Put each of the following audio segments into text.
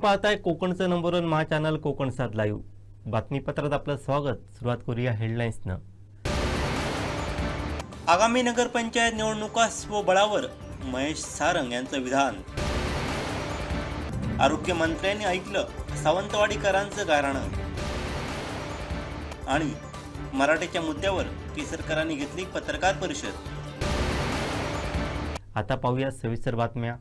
पाहताय कोकणचं number one महा चॅनल कोकण सात लाईव्ह बातमीपत्रात आपलं स्वागत. सुरुवात करूया हेडलाईन्सनं आगामी नगरपंचायत निवडणुका स्वबळावर महेश सारंग यांचं विधान. आरोग्यमंत्र्यांनी ऐकलं सावंतवाडीकरांचं गाऱ्हाणं आणि मराठीच्या मुद्द्यावर केसरकरांनी घेतली पत्रकार परिषद. आता पाहूया सविस्तर बातम्या.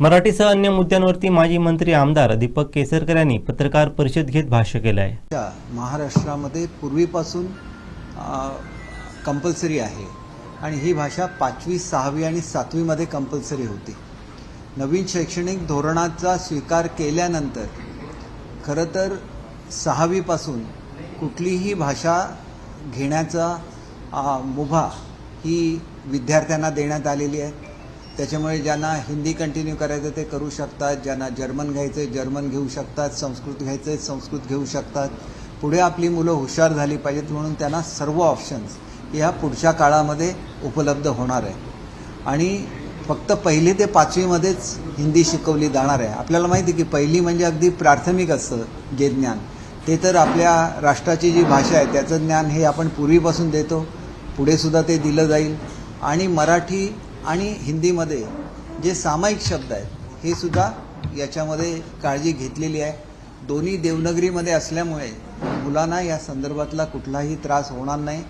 मराठीसह अन्य मुद्द्यांवरती माजी मंत्री आमदार दीपक केसरकर यांनी पत्रकार परिषद घेत भाष्य केलं आहे महाराष्ट्रामध्ये पूर्वीपासून कंपल्सरी आहे. आणि ही भाषा पाचवी सहावी आणि सातवीमध्ये कंपल्सरी होती. नवीन शैक्षणिक धोरणाचा स्वीकार केल्यानंतर खरं तर सहावीपासून कुठलीही भाषा घेण्याचा मुभा ही विद्यार्थ्यांना देण्यात आलेली आहे. त्याच्यामुळे ज्यांना हिंदी कंटिन्यू करायचं ते करू शकतात ज्यांना जर्मन घ्यायचं आहे जर्मन घेऊ शकतात संस्कृत घ्यायचं आहे संस्कृत घेऊ शकतात. पुढे आपली मुलं हुशार झाली पाहिजेत म्हणून त्यांना सर्व ऑप्शन्स या पुढच्या काळामध्ये उपलब्ध होणार आहे. आणि फक्त पहिली ते पाचवीमध्येच हिंदी शिकवली जाणार आहे. आपल्याला माहिती आहे की पहिली म्हणजे अगदी प्राथमिक असतं जे ज्ञान. ते तर आपल्या राष्ट्राची जी भाषा आहे त्याचं ज्ञान हे आपण पूर्वीपासून देतो. पुढेसुद्धा ते दिलं जाईल. आणि मराठी आणि हिंदीमध्ये जे सामायिक शब्द आहेत हे सुद्धा याच्यामध्ये काळजी घेतलेली आहे. दोन्ही देवनगरीमध्ये असल्यामुळे मुलांना या संदर्भातला कुठलाही त्रास होणार नाही.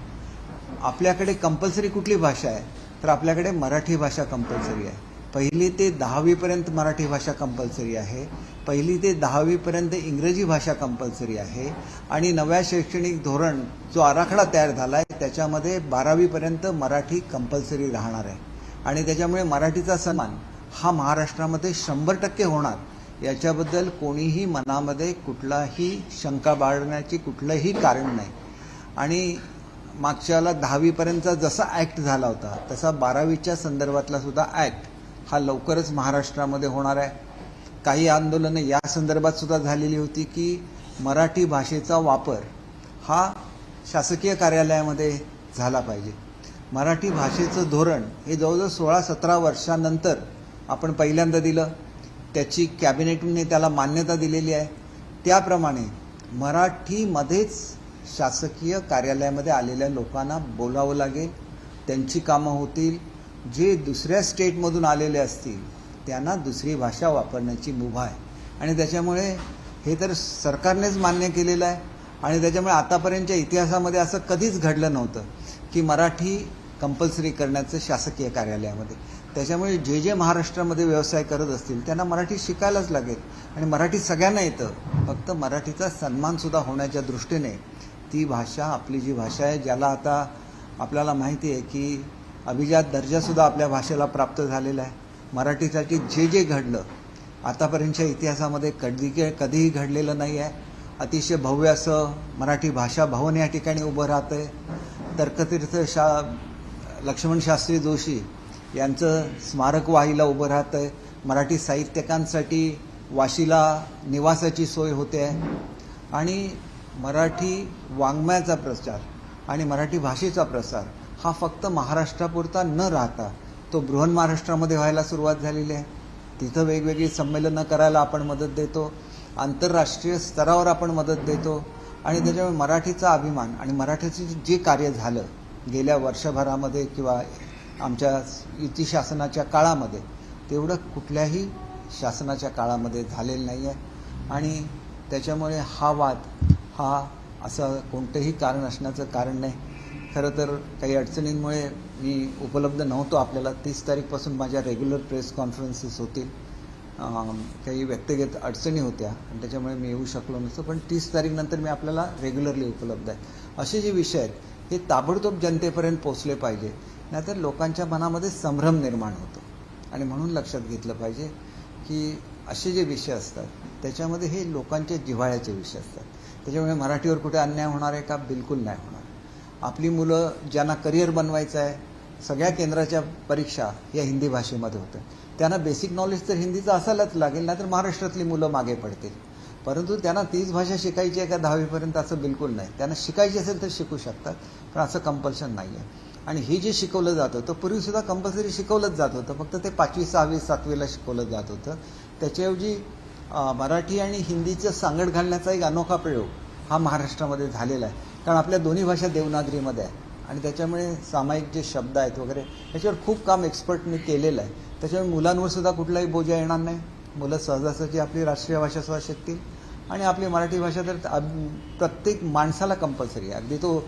आपल्याकडे कंपल्सरी कुठली भाषा आहे तर आपल्याकडे मराठी भाषा कंपल्सरी आहे. पहिली ते दहावीपर्यंत मराठी भाषा कंपल्सरी आहे. पहिली ते दहावीपर्यंत इंग्रजी भाषा कंपल्सरी आहे. आणि नव्या शैक्षणिक धोरण जो आराखडा तयार झाला आहे त्याच्यामध्ये बारावीपर्यंत मराठी कंपल्सरी राहणार आहे. आणि त्याच्यामुळे मराठीचा सन्मान हा महाराष्ट्रामध्ये शंभर टक्के होणार. याच्याबद्दल कोणीही मनामध्ये कुठलाही शंका बाळण्याची कुठलंही कारण नाही. आणि मागच्याला दहावीपर्यंतचा जसा ॲक्ट झाला होता तसा बारावीच्या संदर्भातला सुद्धा ॲक्ट हा लवकरच महाराष्ट्रामध्ये होणार आहे. काही आंदोलनं या संदर्भात सुद्धा झालेली होती की मराठी भाषेचा वापर हा शासकीय कार्यालयामध्ये झाला पाहिजे. मराठी भाषेचं धोरण हे जवळजवळ सोळा सतरा वर्षानंतर आपण पहिल्यांदा दिलं. त्याची कॅबिनेटने त्याला मान्यता दिलेली आहे. त्याप्रमाणे मराठीमध्येच शासकीय कार्यालयामध्ये आलेल्या लोकांना बोलावं लागेल. त्यांची कामं होतील. जे दुसऱ्या स्टेटमधून आलेले असतील त्यांना दुसरी भाषा वापरण्याची मुभा आहे. आणि त्याच्यामुळे हे तर सरकारनेच मान्य केलेलं आहे. आणि त्याच्यामुळे आतापर्यंतच्या इतिहासामध्ये असं कधीच घडलं नव्हतं की मराठी कंपल्सरी करण्याचं शासकीय कार्यालयामध्ये. त्याच्यामुळे जे जे महाराष्ट्रामध्ये व्यवसाय करत असतील त्यांना मराठी शिकायलाच लागेल. आणि मराठी सगळ्यांना येतं. फक्त मराठीचा सन्मानसुद्धा होण्याच्या दृष्टीने ती भाषा आपली जी भाषा आहे ज्याला आता आपल्याला माहिती आहे की अभिजात दर्जासुद्धा आपल्या भाषेला प्राप्त झालेला आहे. मराठीसाठी जे जे घडलं आतापर्यंतच्या इतिहासामध्ये कधी कधीही घडलेलं नाही आहे. अतिशय भव्य असं मराठी भाषा भवन या ठिकाणी उभं राहतं आहे तर्कतीर्थ शा लक्ष्मण शास्त्री जोशी यांचं स्मारक वाहीला उभं राहतं आहे मराठी साहित्यिकांसाठी वाशीला निवासाची सोय होते. आहे आणि मराठी वाङ्मयाचा प्रचार आणि मराठी भाषेचा प्रसार हा फक्त महाराष्ट्रापुरता न राहता तो बृहन महाराष्ट्रामध्ये व्हायला सुरुवात झालेली आहे. तिथं वेगवेगळी संमेलनं करायला आपण मदत देतो. आंतरराष्ट्रीय स्तरावर आपण मदत देतो. आणि त्याच्यामुळे मराठीचा अभिमान आणि मराठीचं जे कार्य झालं गेल्या वर्षभरामध्ये किंवा आमच्या युती शासनाच्या काळामध्ये तेवढं कुठल्याही शासनाच्या काळामध्ये झालेलं नाही आहे आणि त्याच्यामुळे हा वाद हा असं कोणतंही कारण असण्याचं कारण नाही. खरं तर काही अडचणींमुळे मी उपलब्ध नव्हतो आपल्याला. तीस तारीखपासून माझ्या रेग्युलर प्रेस कॉन्फरन्सेस होतील. काही व्यक्तिगत अडचणी होत्या आणि त्याच्यामुळे मी येऊ शकलो नसतो. पण तीस तारीखनंतर मी आपल्याला रेग्युलरली उपलब्ध आहे. असे जे विषय आहेत हे ताबडतोब जनतेपर्यंत पोचले पाहिजे. नाहीतर लोकांच्या मनामध्ये संभ्रम निर्माण होतो. आणि म्हणून लक्षात घेतलं पाहिजे की असे जे विषय असतात त्याच्यामध्ये हे लोकांच्या जिव्हाळ्याचे विषय असतात. त्याच्यामुळे मराठीवर कुठे अन्याय होणार आहे का? बिलकुल नाही होणार. आपली मुलं ज्यांना करिअर बनवायचं आहे सगळ्या केंद्राच्या परीक्षा या हिंदी भाषेमध्ये होत्या त्यांना बेसिक नॉलेज तर हिंदीचं असायलाच लागेल नाहीतर महाराष्ट्रातली मुलं मागे पडतील. परंतु त्यांना तीच भाषा शिकायची आहे का दहावीपर्यंत असं बिलकुल नाही. त्यांना शिकायची असेल तर शिकू शकतात पण असं कंपल्शन नाही आहे आणि हे जे शिकवलं जात होतं पूर्वीसुद्धा कंपल्सरी शिकवलंच जात होतं. फक्त ते पाचवी सहावी सातवीला शिकवलं जात होतं. त्याच्याऐवजी मराठी आणि हिंदीचं सांगड घालण्याचा एक अनोखा प्रयोग हा महाराष्ट्रामध्ये झालेला आहे. कारण आपल्या दोन्ही भाषा देवनागरीमध्ये आहे. आणि त्याच्यामुळे सामायिक जे शब्द आहेत वगैरे याच्यावर खूप काम एक्सपर्टने केलेलं आहे. त्याच्यामुळे मुलांवर सुद्धा कुठलाही बोजा येणार नाही. मुलं सहजासहजी आपली राष्ट्रीय भाषा सुद्धा शिकतील. आणि आपली मराठी भाषा तर प्रत्येक माणसाला कंपल्सरी आहे. अगदी तो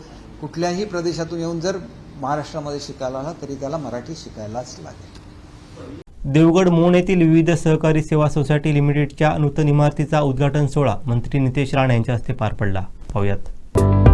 कुठल्याही प्रदेशातून येऊन जर महाराष्ट्रामध्ये शिकायला आला तरी त्याला मराठी शिकायलाच लागेल. देवगड मोन येथील विविध सहकारी सेवा सोसायटी लिमिटेडच्या नूतन इमारतीचा उद्घाटन सोहळा मंत्री नितेश राणे यांच्या हस्ते पार पडला. पाहुयात.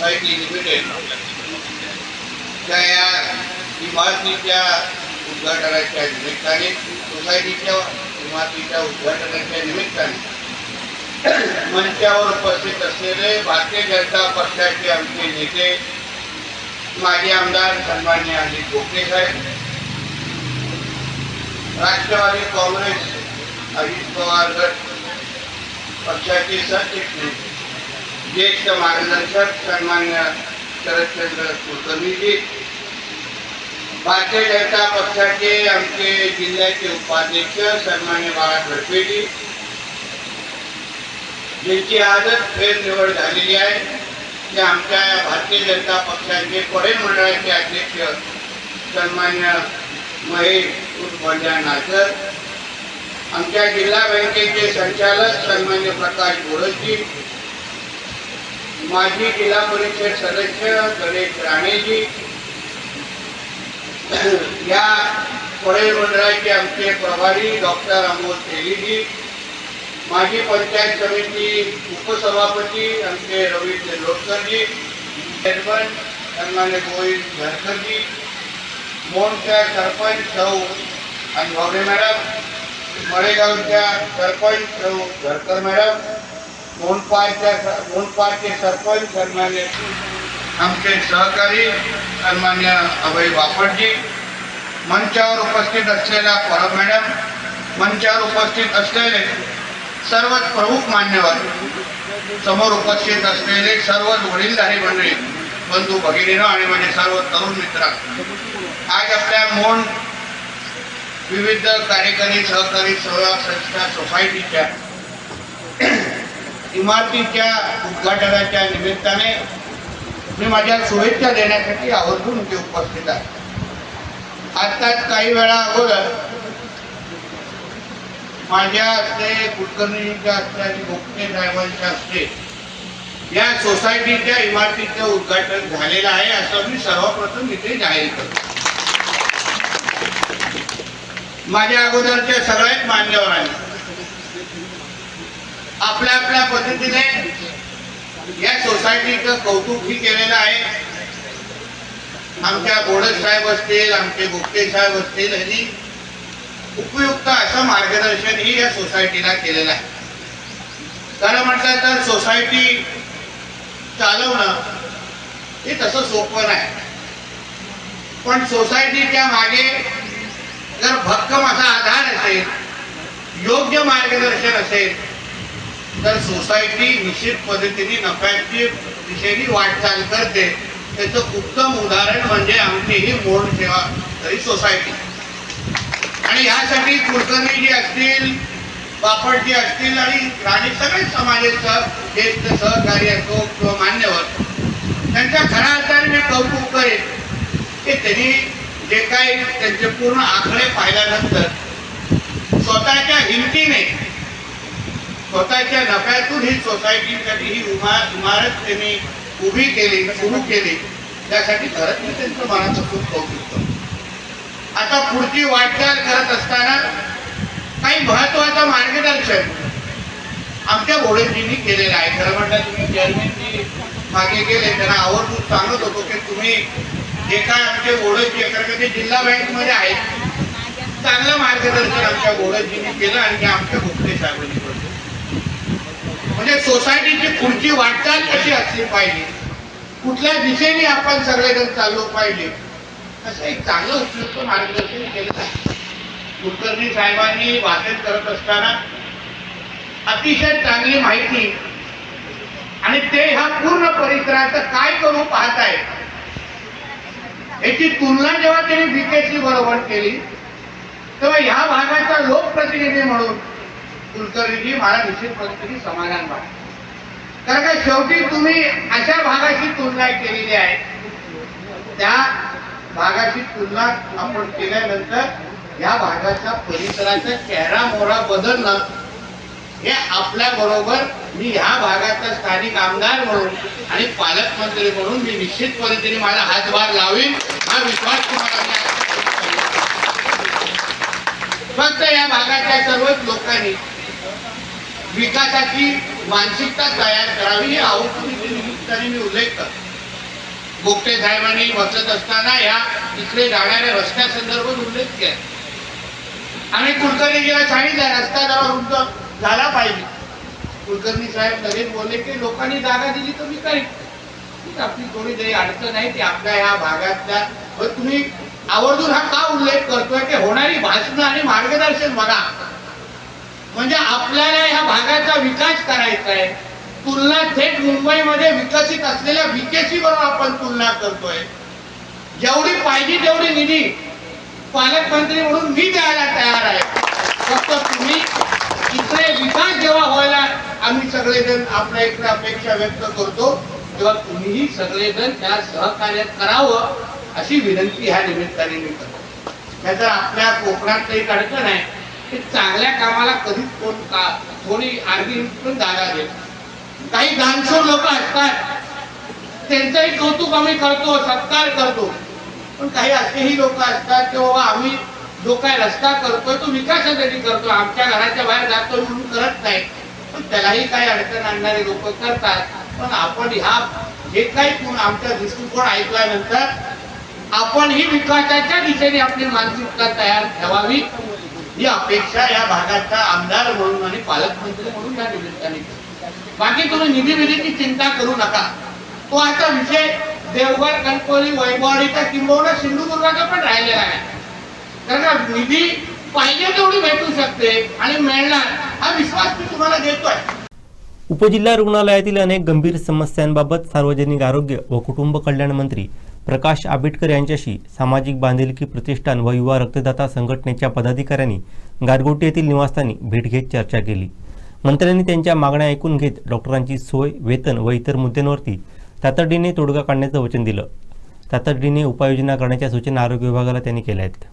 सेवा सोसायटी लिमिटेड च्या या इमारतीच्या उद्घाटनाच्या निमित्ताने सोसायटीच्या इमारतीच्या उद्घाटनाच्या निमित्ताने मंचावर उपस्थित भारतीय जनता पक्षाचे आमचे नेते, माजी आमदार सन्मान्य अजित गोखले साहेब, राष्ट्रवादी काँग्रेस अजित पवार गट पक्षाचे सरचिटणीस ज्येष्ठ मार्गदर्शक सन्मान्य शरदचंद्र कुलकर्णीजी. भारतीय जनता पक्षाचे आमचे जिल्ह्याचे उपाध्यक्ष सन्मान्य बाळा गडपेजी ज्यांची आजच फेरनिवड झालेली आहे ते आमच्या भारतीय जनता पक्षाचे पडेल मंडळाचे अध्यक्ष सन्मान्य महेश उर्फ नाकर आमच्या जिल्हा बँकेचे संचालक सन्मान्य प्रकाश गोरसजी माजी जिल्हा परिषद सदस्य गणेश राणेजी. या पडेल मंडळाचे आमचे प्रभारी डॉक्टर अमोल तेलीजी. माजी पंचायत समिती उपसभापती आमचे रवी तेंडोलकरजी. चेअरमन सन्मान्य गोविंद झरकरजी मोहनच्या सरपंच सौ अनभावरे मॅडम. मळेगावच्या सरपंच सौ झरकर मॅडम. मोहनपाळच्या मोहनपाळचे सरपंच सन्मान्य आमचे सहकारी सन्मान्य अभय बापटजी मंचावर उपस्थित असलेल्या परब मॅडम मंचावर उपस्थित असलेले सर्व प्रमुख मान्यवर समोर उपस्थित असलेले सर्व वडीलधारी मंडळी बंधू भगिनीनं आणि माझे सर्व तरुण मित्र. आज आपल्या मोन विविध कार्यकारी सहकारी सेवा संस्था सोसायटीच्या इमारतीच्या उद्घाटनाच्या निमित्ताने मी माझ्या शुभेच्छा देण्यासाठी आवर्जून इथे उपस्थित आहे. आत्ताच काही वेळा अगोदर माझ्या हस्ते कुलकर्णीच्या हस्ते आणि गोपटे साहेबांच्या हस्ते या सोसायटीच्या इमारतीचं उद्घाटन झालेलं आहे असं मी सर्वप्रथम इथे जाहीर करतो. माझ्या अगोदरच्या सगळ्याच मान्यवरांनी आपल्या आपल्या पद्धतीने या सोसायटीचं कौतुकही केलेलं आहे. आमच्या बोडस साहेब असतील आमचे गुप्ते साहेब असतील यांनी उपयुक्त असं मार्गदर्शन ही या सोसायटीला केलेलं आहे. खरं म्हटलं तर सोसायटी चालवणं हे तसं सोपं नाही. पण सोसायटीच्या मागे जर भक्कम असा आधार असेल योग्य मार्गदर्शन असेल तर सोसायटी निश्चित पद्धतीने नफ्याची दिशेने वाटचाल करते. त्याचं उत्तम उदाहरण म्हणजे आमची ही मोड सेवा तरी सोसायटी आणि ह्यासाठी कुलकर्णी जी असतील बापटजी असतील आणि राणी सगळे समाजाचं ज्येष्ठ सहकारी असो किंवा मान्यवर त्यांच्या खऱ्या अर्थाने मी कौतुक करेन की त्यांनी जे काही त्यांचे पूर्ण आकडे पाहिल्यानंतर स्वतःच्या हिमतीने स्वतःच्या नफ्यातून ही सोसायटीसाठी ही उभा इमारत त्यांनी उभी केली सुरू केली. त्यासाठी खरंच मी त्यांचं मनापासून कौतुक आता पुढची वाटचाल करत असताना काही महत्वाचं मार्गदर्शन आमच्या घोडेजींनी केलेलं आहे. खरं म्हटलं तुम्ही चेअरमॅनजी मागे गेले त्यांना आवर्जून सांगत होतो की तुम्ही जे काय आमचे ओळखी कारण ते जिल्हा बँकमध्ये आहेत चांगलं मार्गदर्शन आमच्या गोरजजींनी केलं आणि आमच्या गुप्ते साहेबांनी करतो म्हणजे सोसायटीची पुढची वाटचाल कशी असली पाहिजे? कुठल्या दिशेने आपण सगळेजण चाललो पाहिजे? असं एक चांगलं उपयुक्त मार्गदर्शन केलं आहे कुलकर्णी साहेबांनी वाचन करत असताना अतिशय चांगली माहिती आणि ते ह्या पूर्ण परिसराचं काय करू पाहताय? याची तुलना जेव्हा त्यांनी बीकेसी बरोबर केली तेव्हा ह्या भागाचा लोकप्रतिनिधी म्हणून कुलकर्णीजी मला निश्चित पद्धतीने समाधान वाटतं. कारण का शेवटी तुम्ही अशा भागाची तुलना केलेली आहे. त्या भागाची तुलना आपण केल्यानंतर या भागाच्या परिसराचा चेहरा मोहरा बदलणं हे आपल्या बरोबर मी ह्या भागाचा स्थानिक आमदार म्हणून आणि पालकमंत्री म्हणून मी निश्चित पद्धतीने माझा हातभार लावीन हा विश्वास तुम्हाला फक्त या भागाच्या सर्वच लोकांनी विकासाची मानसिकता तयार करावी हे आवडून निमित्ताने मी उल्लेख करतो. गोपटे साहेबांनी बसत असताना या इकडे जाणाऱ्या रस्त्यासंदर्भात उल्लेख केला. आणि कुलकर्णी जेव्हा सांगितलं रस्ता जरा रुंद झाला पाहिजे. कुलकर्णी साहेब लगेच बोलले की लोकांनी जागा दिली तर मी काही आपली थोडी जरी अडचण आहे ती आपल्या ह्या भागातल्या तुम्ही आवर्जून हा का उल्लेख करतोय की होणारी भाषणं आणि मार्गदर्शन बघा. म्हणजे आपल्याला ह्या भागाचा विकास करायचा आहे. तुलना थेट मुंबईमध्ये विकसित असलेल्या विकेसी बरोबर आपण तुलना करतोय. जेवढी पाहिजे तेवढी निधी पालकमंत्री म्हणून मी द्यायला तयार आहे. फक्त तुम्ही इकडे विकास जेव्हा व्हायला आम्ही सगळेजण आपल्या इकडे अपेक्षा व्यक्त करतो तेव्हा तुम्हीही सगळेजण त्या सहकार्य करावं अशी विनंती ह्या निमित्ताने मी करतो. नाहीतर आपल्या कोकणात काही अडचण आहे की चांगल्या कामाला कधीच कोण का थोडी अर्धी पण जागा देत काही दानशूर लोक असतात. त्यांचंही कौतुक आम्ही करतो सत्कार करतो. पण काही असेही लोक असतात की बाबा आम्ही जो काय रस्ता करतोय तो विकासासाठी करतो आमच्या घराच्या बाहेर जातो म्हणून करत नाही. पण त्यालाही काही अडचण आणणारे लोक करतात. पण आपण ह्या जे काही कोण आमच्या दृष्टिकोन ऐकल्यानंतर आपण ही विकासाच्या दिशेने आपली मानसिकता तयार ठेवावी. ही अपेक्षा या भागाचा आमदार म्हणून आणि पालकमंत्री म्हणून या निमित्ताने. बाकी तुम्ही निधी विधीची चिंता करू नका. तो आता विषय देवगड कणकोली वैभवाडीचा किंबहुना सिंधुदुर्गाचा पण राहिलेला आहे. कारण निधी पाहिजे तेवढी भेटू शकते आणि मिळणार हा विश्वास मी तुम्हाला देतोय. उपजिल्हा रुग्णालयातील अनेक गंभीर समस्यांबाबत सार्वजनिक आरोग्य व कुटुंब कल्याण मंत्री प्रकाश आंबेडकर यांच्याशी सामाजिक बांधिलकी प्रतिष्ठान व युवा रक्तदाता संघटनेच्या पदाधिकाऱ्यांनी गारगोटी येथील निवासस्थानी भेट घेत चर्चा केली. मंत्र्यांनी त्यांच्या मागण्या ऐकून घेत डॉक्टरांची सोय वेतन व इतर मुद्द्यांवरती तातडीने तोडगा काढण्याचं वचन दिलं. तातडीने उपाययोजना करण्याच्या सूचना आरोग्य विभागाला त्यांनी केल्या आहेत.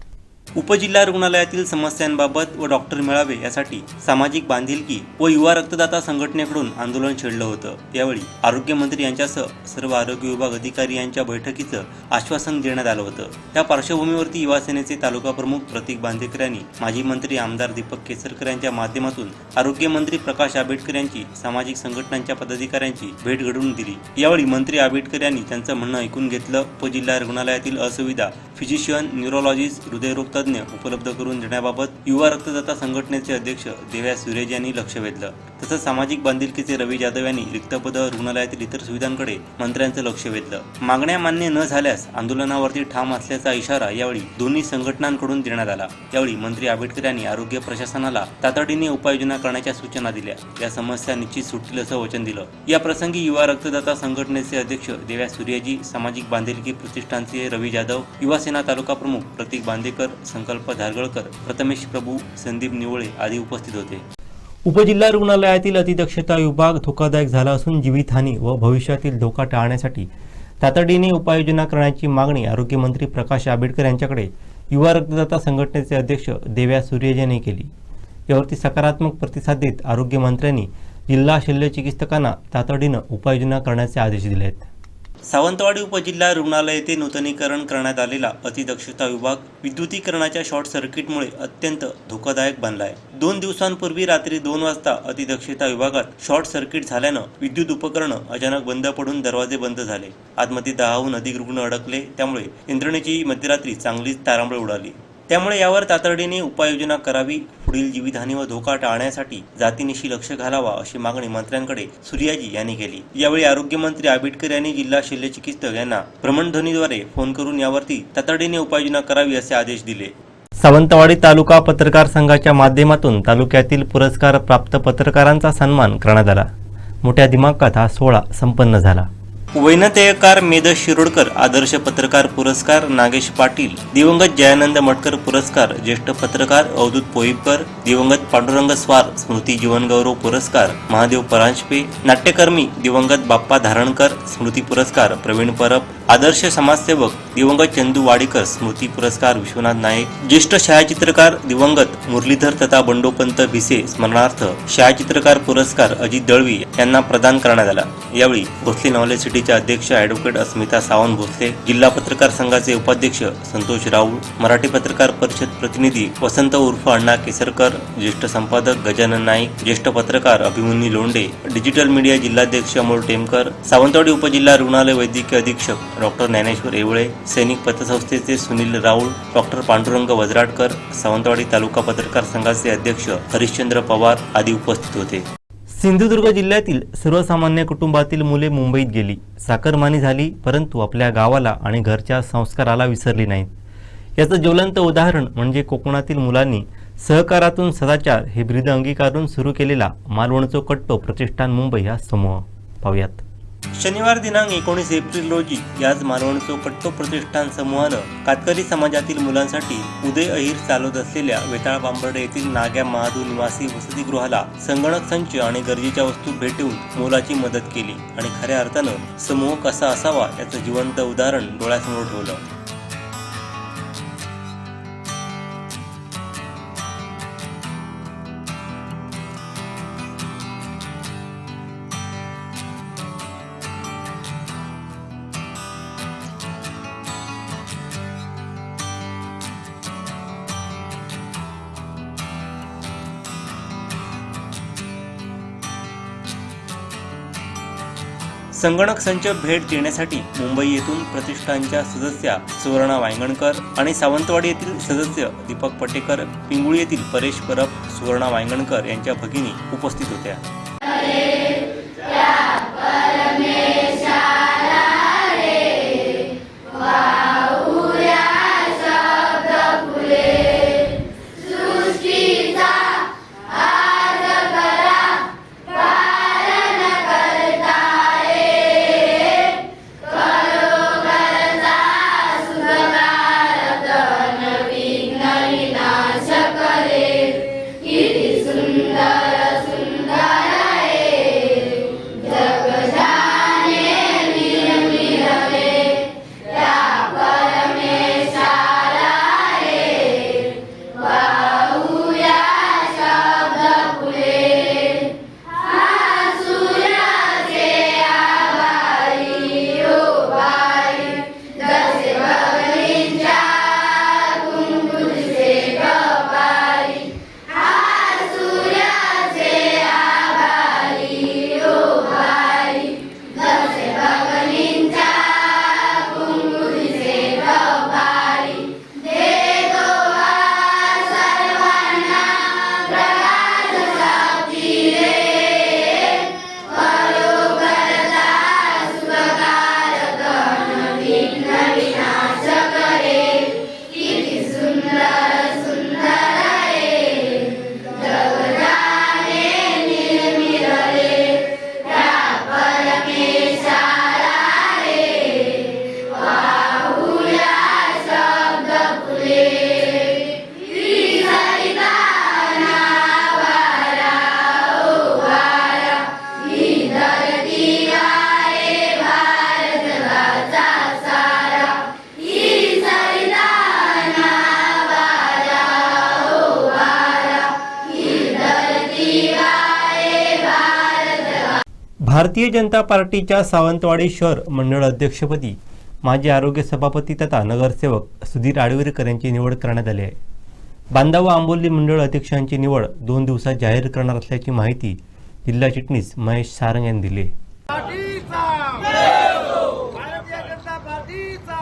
उपजिल्हा रुग्णालयातील समस्यांबाबत व डॉक्टर मिळावे यासाठी सामाजिक बांधिलकी व युवा रक्तदाता संघटनेकडून आंदोलन छेडलं होतं. यावेळी आरोग्यमंत्री यांच्यासह सर्व आरोग्य विभाग अधिकारी यांच्या बैठकीचं आश्वासन देण्यात आलं होतं. त्या पार्श्वभूमीवरती युवा सेनेचे तालुका प्रमुख प्रतीक बांदेकर यांनी माजी मंत्री आमदार दीपक केसरकर यांच्या माध्यमातून आरोग्यमंत्री प्रकाश आंबेडकर यांची सामाजिक संघटनांच्या पदाधिकाऱ्यांची भेट घडवून दिली. यावेळी मंत्री आंबेडकर यांनी त्यांचं म्हणणं ऐकून घेतलं. उपजिल्हा रुग्णालयातील असुविधा फिजिशियन न्यूरोलॉजिस्ट हृदयरोग तज्ज्ञ उपलब्ध करून देण्याबाबत युवा रक्तदाता संघटनेचे अध्यक्ष देव्या सुरेज यांनी लक्ष वेधलं. तसंच सामाजिक बांधिलकीचे रवी जाधव यांनी रिक्त पदं रुग्णालयातील इतर सुविधांकडे मंत्र्यांचं लक्ष वेधलं. मागण्या मान्य न झाल्यास आंदोलनावरती ठाम असल्याचा इशारा यावेळी दोन्ही संघटनांकडून देण्यात आला. यावेळी मंत्री आंबेडकर यांनी आरोग्य प्रशासनाला तातडीने उपाययोजना करण्याच्या सूचना दिल्या. या समस्या निश्चित सुटतील असं वचन दिलं. या प्रसंगी युवा रक्तदाता संघटनेचे अध्यक्ष देव्या सूर्याजी सामाजिक बांधिलकी प्रतिष्ठानचे रवी जाधव युवा सेना तालुका प्रमुख प्रतीक बांदेकर संकल्प धारगळकर प्रथमेश प्रभू संदीप निवळे आदी उपस्थित होते. उपजिल्हा रुग्णालयातील अतिदक्षता विभाग धोकादायक झाला असून जीवितहानी व भविष्यातील धोका टाळण्यासाठी तातडीने उपाययोजना करण्याची मागणी आरोग्यमंत्री प्रकाश आंबेडकर यांच्याकडे युवा रक्तदाता संघटनेचे अध्यक्ष देव्या सूर्यज यांनी केली. यावरती सकारात्मक प्रतिसाद देत आरोग्यमंत्र्यांनी जिल्हा शल्य चिकित्सकांना तातडीनं उपाययोजना करण्याचे आदेश दिले आहेत सावंतवाडी उपजिल्हा रुग्णालय येथे नूतनीकरण करण्यात आलेला अतिदक्षता विभाग विद्युतीकरणाच्या शॉर्ट सर्किटमुळे अत्यंत धोकादायक बनला आहे दोन दिवसांपूर्वी रात्री दोन वाजता अतिदक्षता विभागात शॉर्ट सर्किट झाल्यानं विद्युत उपकरणं अचानक बंद पडून दरवाजे बंद झाले. आतमध्ये दहाहून अधिक रुग्ण अडकले त्यामुळे यंत्रणेची मध्यरात्री चांगलीच तारांबळ उडाली. त्यामुळे यावर तातडीने उपाययोजना करावी पुढील जीवितहानी व धोका टाळण्यासाठी जातीनिशी लक्ष घालावा अशी मागणी मंत्र्यांकडे सूर्याजी यांनी केली. यावेळी आरोग्यमंत्री आबिटकर यांनी जिल्हा शल्यचिकित्सक यांना भ्रमणध्वनीद्वारे फोन करून यावरती तातडीने उपाययोजना करावी असे आदेश दिले. सावंतवाडी तालुका पत्रकार संघाच्या माध्यमातून तालुक्यातील पुरस्कार प्राप्त पत्रकारांचा सन्मान करण्यात आला. मोठ्या दिमाखात हा सोहळा संपन्न झाला. वैनतेयकार मेद शिरोडकर आदर्श पत्रकार पुरस्कार नागेश पाटील दिवंगत जयानंद मटकर पुरस्कार ज्येष्ठ पत्रकार अवधूत पोईपकर दिवंगत पांडुरंग स्वार स्मृती जीवनगौरव पुरस्कार महादेव परांजपे नाट्यकर्मी दिवंगत बाप्पा धारणकर स्मृती पुरस्कार प्रवीण परब आदर्श समाजसेवक दिवंगत चंदू वाडीकर स्मृती पुरस्कार विश्वनाथ नाईक ज्येष्ठ छायाचित्रकार दिवंगत मुरलीधर तथा बंडोपंत भिसे स्मरणार्थ छायाचित्रकार पुरस्कार अजित दळवी यांना प्रदान करण्यात आला. यावेळी भोसले नॉलेज सिटीच्या अध्यक्ष अॅडव्होकेट अस्मिता सावंत भोसले जिल्हा पत्रकार संघाचे उपाध्यक्ष संतोष राऊळ मराठी पत्रकार परिषद प्रतिनिधी वसंत उर्फ अण्णा केसरकर ज्येष्ठ संपादक गजानन नाईक ज्येष्ठ पत्रकार अभिमन्यू लोंढे डिजिटल मीडिया जिल्हाध्यक्ष अमोल टेमकर सावंतवाडी उपजिल्हा रुग्णालय वैद्यकीय अधीक्षक डॉक्टर ज्ञानेश्वर येवळे सैनिक पतसंस्थेचे सुनील राऊळ डॉक्टर पांडुरंग वजराटकर सावंतवाडी तालुका पत्रकार संघाचे अध्यक्ष हरिश्चंद्र पवार आदी उपस्थित होते. सिंधुदुर्ग जिल्ह्यातील सर्वसामान्य कुटुंबातील मुले मुंबईत गेली. साखरमानी झाली परंतु आपल्या गावाला आणि घरच्या संस्काराला विसरली नाहीत. याचं ज्वलंत उदाहरण म्हणजे कोकणातील मुलांनी सहकारातून सदाचार हे ब्रीद अंगीकारून सुरू केलेला मालवणचो कट्टो प्रतिष्ठान मुंबई हा समूह. पाहूयात. शनिवार दिनांक एकोणीस एप्रिल रोजी याच मालवणचो कट्टो प्रतिष्ठान समूहानं कातकरी समाजातील मुलांसाठी उदय अहिर चालवत असलेल्या वेताळ बांबर्डे येथील नाग्या महादू निवासी वसतिगृहाला संगणक संच आणि गरजेच्या वस्तू भेट देऊन मोलाची मदत केली आणि खऱ्या अर्थानं समूह कसा असावा याचं जिवंत उदाहरण डोळ्यासमोर ठेवलं. संगणक संच भेट देण्यासाठी मुंबई येथून प्रतिष्ठानच्या सदस्या सुवर्णा वायंगणकर आणि सावंतवाडी येथील सदस्य दीपक पटेकर पिंगुळी येथील परेश परब सुवर्णा वायंगणकर यांच्या भगिनी उपस्थित होत्या. भारतीय जनता पार्टीच्या सावंतवाडी शहर मंडळ अध्यक्षपदी माजी आरोग्य सभापती तथा नगरसेवक सुधीर आडवेरकर यांची निवड करण्यात आली आहे. बांदा व आंबोली मंडळ अध्यक्षांची निवड दोन दिवसात जाहीर करणार असल्याची माहिती जिल्हा चिटणीस महेश सारंग यांनी दिली आहे. पार्टीचा! भारतीय जनता पार्टीचा!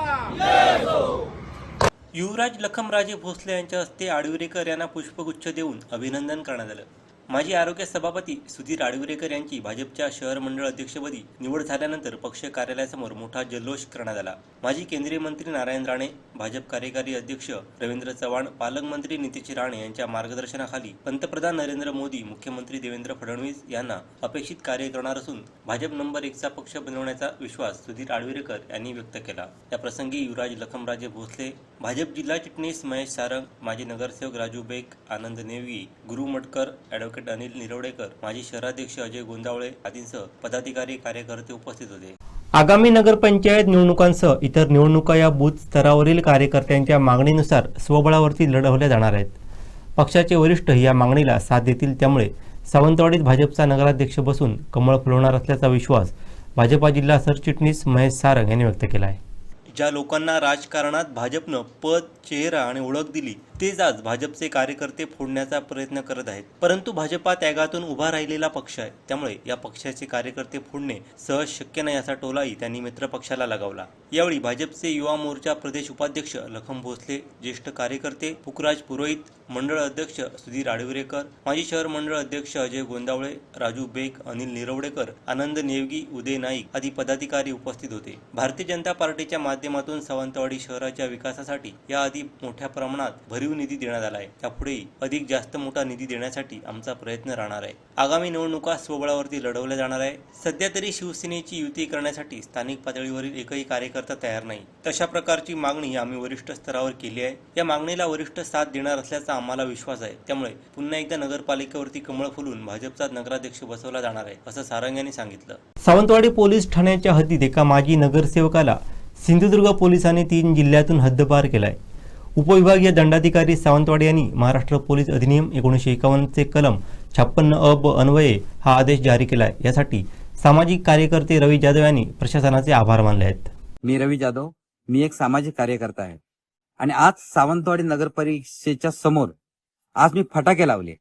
युवराज लखमराजे भोसले यांच्या हस्ते आडविरेकर यांना पुष्पगुच्छ देऊन अभिनंदन करण्यात आलं. माजी आरोग्य सभापती सुधीर आडविरेकर यांची भाजपच्या शहर मंडळ अध्यक्षपदी निवड झाल्यानंतर पक्ष कार्यालयासमोर मोठा जल्लोष करण्यात आला. माजी केंद्रीय मंत्री नारायण राणे भाजप कार्यकारी अध्यक्ष रवींद्र चव्हाण पालकमंत्री नितीश राणे यांच्या मार्गदर्शनाखाली पंतप्रधान नरेंद्र मोदी मुख्यमंत्री देवेंद्र फडणवीस यांना अपेक्षित कार्य करणार असून भाजप नंबर एकचा पक्ष बनवण्याचा विश्वास सुधीर आडविरेकर यांनी व्यक्त केला. या प्रसंगी युवराज लखमराजे भोसले भाजप जिल्हा चिटणीस महेश सारंग माजी नगरसेवक राजू बेक आनंद नेवगी गुरु मटकर ॲडव्होकेट अनिल निरवडेकर माजी शहराध्यक्ष अजय गोंदावळे आदींसह पदाधिकारी कार्यकर्ते उपस्थित होते. आगामी नगरपंचायत निवडणुकांसह इतर निवडणुका या बूथ स्तरावरील कार्यकर्त्यांच्या मागणीनुसार स्वबळावरती लढवल्या जाणार आहेत. पक्षाचे वरिष्ठ या मागणीला साथ देतील त्यामुळे सावंतवाडीत भाजपचा नगराध्यक्ष बसून कमळ फुलवणार असल्याचा विश्वास भाजपा जिल्हा सरचिटणीस महेश सारंग यांनी व्यक्त केला आहे ज्या लोकांना राजकारणात भाजपनं पद चेहरा आणि ओळख दिली तेच आज भाजपचे कार्यकर्ते फोडण्याचा प्रयत्न करत आहेत. परंतु भाजपा त्यागातून उभा राहिलेला पक्ष आहे. त्यामुळे या पक्षाचे कार्यकर्ते फोडणे सहज शक्य नाही असा टोलाही त्यांनी मित्र पक्षाला लगावला. यावेळी भाजपचे युवा मोर्चा प्रदेश उपाध्यक्ष लखम भोसले ज्येष्ठ कार्यकर्ते पुखराज पुरोहित मंडळ अध्यक्ष सुधीर आडविरेकर माजी शहर मंडळ अध्यक्ष अजय गोंदावळे राजू बेक अनिल निरवडेकर आनंद नेवगी उदय नाईक आदी पदाधिकारी उपस्थित होते. भारतीय जनता पार्टीच्या माध्यमातून सावंतवाडी शहराच्या विकासासाठी याआधी मोठ्या प्रमाणात भरीव निधी देण्यात आला आहे. यापुढेही अधिक जास्त मोठा निधी देण्यासाठी आमचा प्रयत्न राहणार आहे. आगामी निवडणुका स्वबळावरती लढवल्या जाणार आहे सध्या तरी शिवसेनेची युती करण्यासाठी स्थानिक पातळीवरील एकही कार्यकर्ता तयार नाही. तशा प्रकारची मागणी आम्ही वरिष्ठ स्तरावर केली आहे. या मागणीला वरिष्ठ साथ देणार असल्याचा आम्हाला विश्वास आहे. त्यामुळे पुन्हा एकदा नगरपालिकेवरती कमळ फुलून भाजपचा नगराध्यक्ष बसवला जाणार आहे असं सारंग यांनी सांगितलं. सावंतवाडी पोलीस ठाण्याच्या हद्दीत एका माजी नगरसेवकाला सिंधुदुर्ग पोलिसांनी तीन जिल्ह्यातून हद्दपार केलाय. उपविभागीय दंडाधिकारी सावंतवाडी यांनी महाराष्ट्र पोलीस अधिनियम एकोणीसशे एकावन्नचे कलम छप्पन्न अ ब अन्वये हा आदेश जारी केला आहे यासाठी सामाजिक कार्यकर्ते रवी जाधव यांनी प्रशासनाचे आभार मानले आहेत. मी रवी जाधव. मी एक सामाजिक कार्यकर्ता आहे. आणि आज सावंतवाडी नगर परिषदेच्या समोर आज मी फटाके लावले.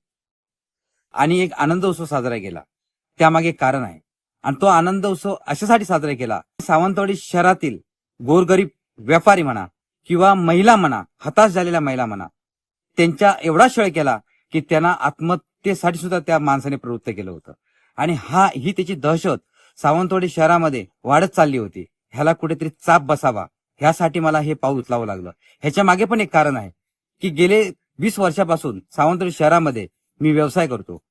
आणि एक आनंद उत्सव साजरा केला. त्यामागे कारण आहे. आणि तो आनंद उत्सव अशासाठी साजरा केला. सावंतवाडी शहरातील गोरगरीब व्यापारी म्हणा किंवा महिला म्हणा हताश झालेल्या महिला म्हणा त्यांच्या एवढा छळ केला की त्यांना आत्महत्येसाठी सुद्धा त्या माणसाने प्रवृत्त केलं होतं. आणि हा ही त्याची दहशत सावंतवाडी शहरामध्ये वाढत चालली होती. ह्याला कुठेतरी चाप बसावा. ह्यासाठी मला हे पाऊल उचलावं लागलं. ह्याच्या मागे पण एक कारण आहे की गेले वीस वर्षापासून सावंतवाडी शहरामध्ये मी व्यवसाय करतो.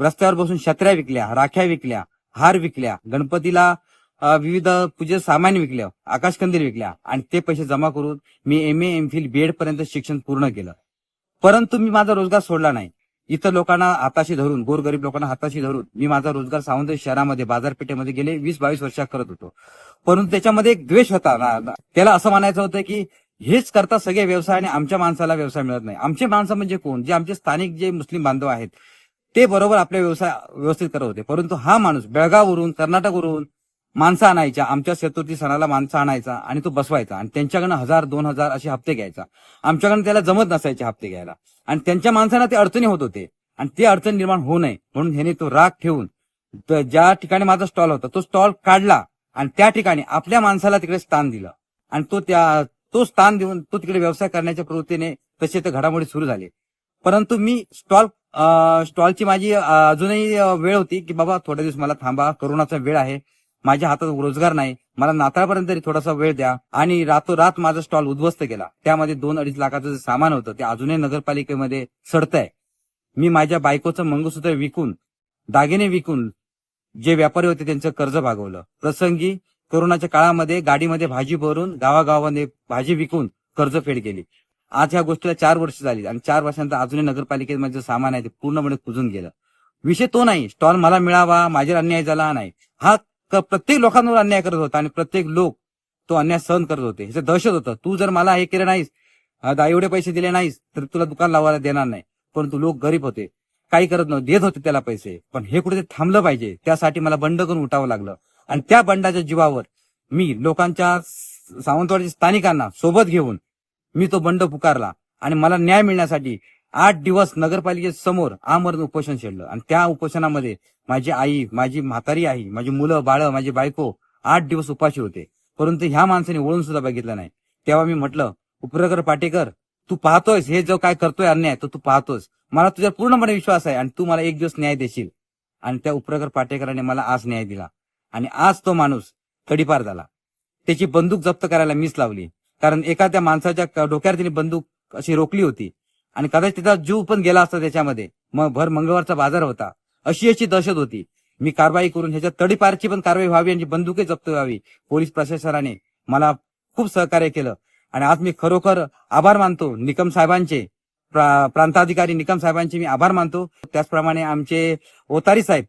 रस्त्यावर बसून छत्र्या विकल्या राख्या विकल्या हार विकल्या गणपतीला विविध पूजे सामान विकल्या आकाशकंदील विकल्या आणि ते पैसे जमा करून मी M A M Phil B Ed पर्यंत शिक्षण पूर्ण केलं. परंतु मी माझा रोजगार सोडला नाही. इतर लोकांना हाताशी धरून गोरगरीब लोकांना हाताशी धरून मी माझा रोजगार सावंत शहरामध्ये बाजारपेठेमध्ये गेले वीस बावीस वर्षा करत होतो. परंतु त्याच्यामध्ये एक द्वेष होता. ना- त्याला असं म्हणायचं होतं की हेच करता सगळे व्यवसाय आणि आमच्या माणसाला व्यवसाय मिळत नाही. आमचे माणसं म्हणजे कोण? जे आमचे स्थानिक जे मुस्लिम बांधव आहेत ते बरोबर आपले व्यवसाय व्यवस्थित करत होते. परंतु हा माणूस बेळगाववरून कर्नाटकवरून माणसं आणायच्या आमच्या चतुर्थी सणाला माणसं आणायचा आणि तो बसवायचा आणि त्यांच्याकडनं हजार दोन हजार असे हप्ते घ्यायचा. आमच्याकडनं त्याला जमत नसायचे हप्ते घ्यायला. आणि त्यांच्या माणसांना ते अडचणी होत होते. आणि ते अडचण निर्माण होऊ नये म्हणून ह्याने तो राग ठेवून ज्या ठिकाणी माझा स्टॉल होता तो स्टॉल काढला आणि त्या ठिकाणी आपल्या माणसाला तिकडे स्थान दिलं. आणि तो त्या तो स्थान देऊन तो तिकडे व्यवसाय करण्याच्या प्रवृत्तीने तसे ते घडामोडी सुरू झाले. परंतु मी स्टॉल स्टॉलची माझी अजूनही वेळ होती की बाबा थोडे दिवस मला थांबा कोरोनाचा वेळ आहे. माझ्या हातात रोजगार नाही मला नाताळपर्यंत तरी थोडासा वेळ द्या. आणि रातोरात माझा स्टॉल उद्ध्वस्त केला. त्यामध्ये दोन अडीच लाखाचं जे सामान होतं ते अजूनही नगरपालिकेमध्ये सडतंय. मी माझ्या बायकोचं मंगळसूत्र विकून दागिने विकून जे व्यापारी होते त्यांचं कर्ज भागवलं. प्रसंगी कोरोनाच्या काळामध्ये गाडीमध्ये भाजी भरून गावागावामध्ये भाजी विकून कर्ज फेड केली. आज ह्या गोष्टीला चार वर्ष झाली आणि चार वर्षानंतर अजूनही नगरपालिकेमध्ये जे सामान आहे ते पूर्णपणे कुजून गेलं. विषय तो नाही. स्टॉल मला मिळावा माझ्यावर अन्याय झाला नाही. हा प्रत्येक लोकांवर अन्याय करत होता आणि प्रत्येक लोक तो अन्याय सहन करत होते. ह्याचं दहशत होतं. तू जर मला हे केलं नाहीस आता एवढे पैसे दिले नाहीस तर तुला दुकान लावायला देणार नाही. परंतु लोक गरीब होते. काही करत नव्हते. देत होते त्याला पैसे. पण हे कुठे थांबलं पाहिजे. त्यासाठी मला बंड करून उठावं लागलं. आणि त्या बंडाच्या जीवावर मी लोकांच्या सावंतवाडीच्या स्थानिकांना सोबत घेऊन मी तो बंड पुकारला. आणि मला न्याय मिळण्यासाठी आठ दिवस नगरपालिकेसमोर आमरण उपोषण छेडलं आणि त्या उपोषणामध्ये माझी आई माझी म्हातारी आई माझी मुलं बाळ माझी बायको आठ दिवस उपाशी होते. परंतु ह्या माणसाने वळून सुद्धा बघितलं नाही. तेव्हा मी म्हटलं उपरकर पाटेकर तू पाहतोयस हे जो काय करतोय अन्याय तो तू पाहतोस मला तुझ्या पूर्णपणे विश्वास आहे आणि तू मला एक दिवस न्याय देशील. आणि त्या उपरकर पाटेकरांनी मला आज न्याय दिला. आणि आज तो माणूस तडीपार झाला. त्याची बंदूक जप्त करायला मीच लावली. कारण एखाद्या माणसाच्या डोक्यावर तिने बंदूक अशी रोखली होती. आणि कदाचित तिचा जीव पण गेला असता त्याच्यामध्ये. मग भर मंगळवारचा बाजार होता. अशी अशी दहशत होती. मी कारवाई करून ह्याच्या तडीपारची पण कारवाई व्हावी आणि बंदुके जप्त व्हावी पोलीस प्रशासनाने मला खूप सहकार्य केलं. आणि आज मी खरोखर आभार मानतो निकम साहेबांचे. प्रा- प्रांताधिकारी निकम साहेबांचे मी आभार मानतो. त्याचप्रमाणे आमचे ओतारी साहेब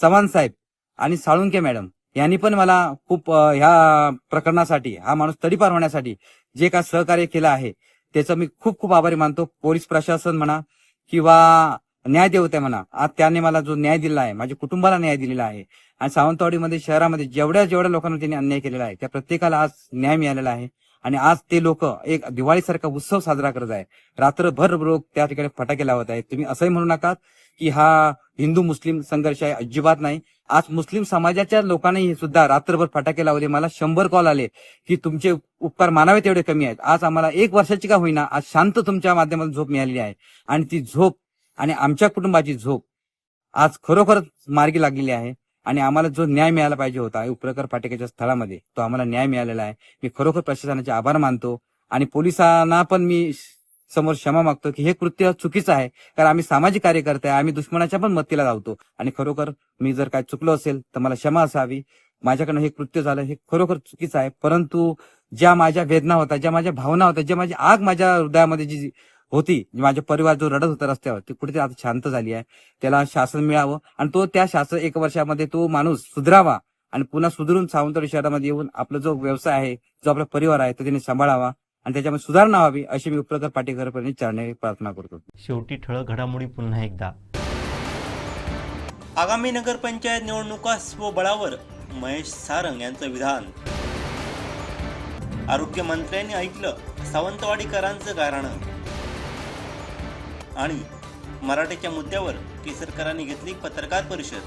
चव्हाण साहेब आणि साळुंके मॅडम यांनी पण मला खूप ह्या प्रकरणासाठी हा माणूस तडीपार होण्यासाठी जे काय सहकार्य केलं आहे त्याचं मी खूप खूप आभारी मानतो. पोलीस प्रशासन म्हणा किंवा न्याय देवते म्हणा आज त्याने मला जो न्याय दिला आहे माझ्या कुटुंबाला न्याय दिलेला आहे आणि सावंतवाडीमध्ये शहरामध्ये जेवढ्या जेवढ्या लोकांना त्यांनी अन्याय केलेला आहे त्या प्रत्येकाला आज न्याय मिळालेला आहे. आणि आज ते लोक एक दिवाळीसारखा उत्सव साजरा करत आहे रात्रभर लोक त्या ठिकाणी फटाके लावत आहेत. तुम्ही असंही म्हणू नका. की हा हिंदू मुस्लिम संघर्ष आहे अजिबात नाही. आज मुस्लिम समाजाच्या लोकांनी सुद्धा रात्रभर फटाके लावले. मला शंभर कॉल आले की तुमचे उपकार मानावे तेवढे कमी आहेत. आज आम्हाला एक वर्षाची का होईना आज शांत तुमच्या माध्यमातून झोप मिळालेली आहे. आणि ती झोप आणि आमच्या कुटुंबाची झोप आज खरोखरच मार्गी लागलेली आहे. आणि आम्हाला जो न्याय मिळाला पाहिजे होता उपप्रकार पाटिकेच्या स्थळामध्ये तो आम्हाला न्याय मिळालेला आहे. मी खरोखर प्रशासनाचे आभार मानतो. आणि पोलिसांना पण मी समोर क्षमा मागतो की हे कृत्य चुकीचं आहे. कारण आम्ही सामाजिक कार्यकर्ते आहे आम्ही दुश्मनाच्या पण मत्तीला लावतो आणि खरोखर मी जर काय चुकलो असेल तर मला क्षमा असावी. माझ्याकडनं हे कृत्य झालं हे खरोखर चुकीचं आहे. परंतु ज्या माझ्या वेदना होत्या ज्या माझ्या भावना होत्या ज्या माझी आग माझ्या हृदयामध्ये जी होती माझ्या माझा परिवार जो रडत होता रस्त्यावर ती कुठेतरी आता शांत झाली आहे. त्याला शासन मिळावं. आणि तो त्या शासन एक वर्षामध्ये तो माणूस सुधरावा. आणि पुन्हा सुधरून सावंतवाडी शहरामध्ये येऊन आपला जो व्यवसाय आहे जो आपला परिवार आहे तो त्याने सांभाळावा. आणि त्याच्यामध्ये सुधारणा व्हावी अशी मी उपप्रकार पाटीकरपर्यंत चरणे प्रार्थना करतो. शेवटी ठळक घडामोडी पुन्हा एकदा. आगामी नगरपंचायत निवडणुका स्वबळावर महेश सारंग यांचं विधान. आरोग्यमंत्र्यांनी ऐकलं सावंतवाडीकरांचं गाऱ्हाणं आणि मराठीच्या मुद्द्यावर केसरकरांनी घेतली पत्रकार परिषद.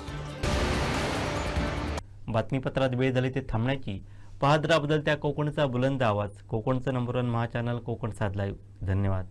बातमीपत्रात वेळ झाली ते थांबण्याची पाहत राहा बदलत्या कोकणचा बुलंद आवाज. कोकणचं नंबर वन महा चॅनल कोकण साधला धन्यवाद.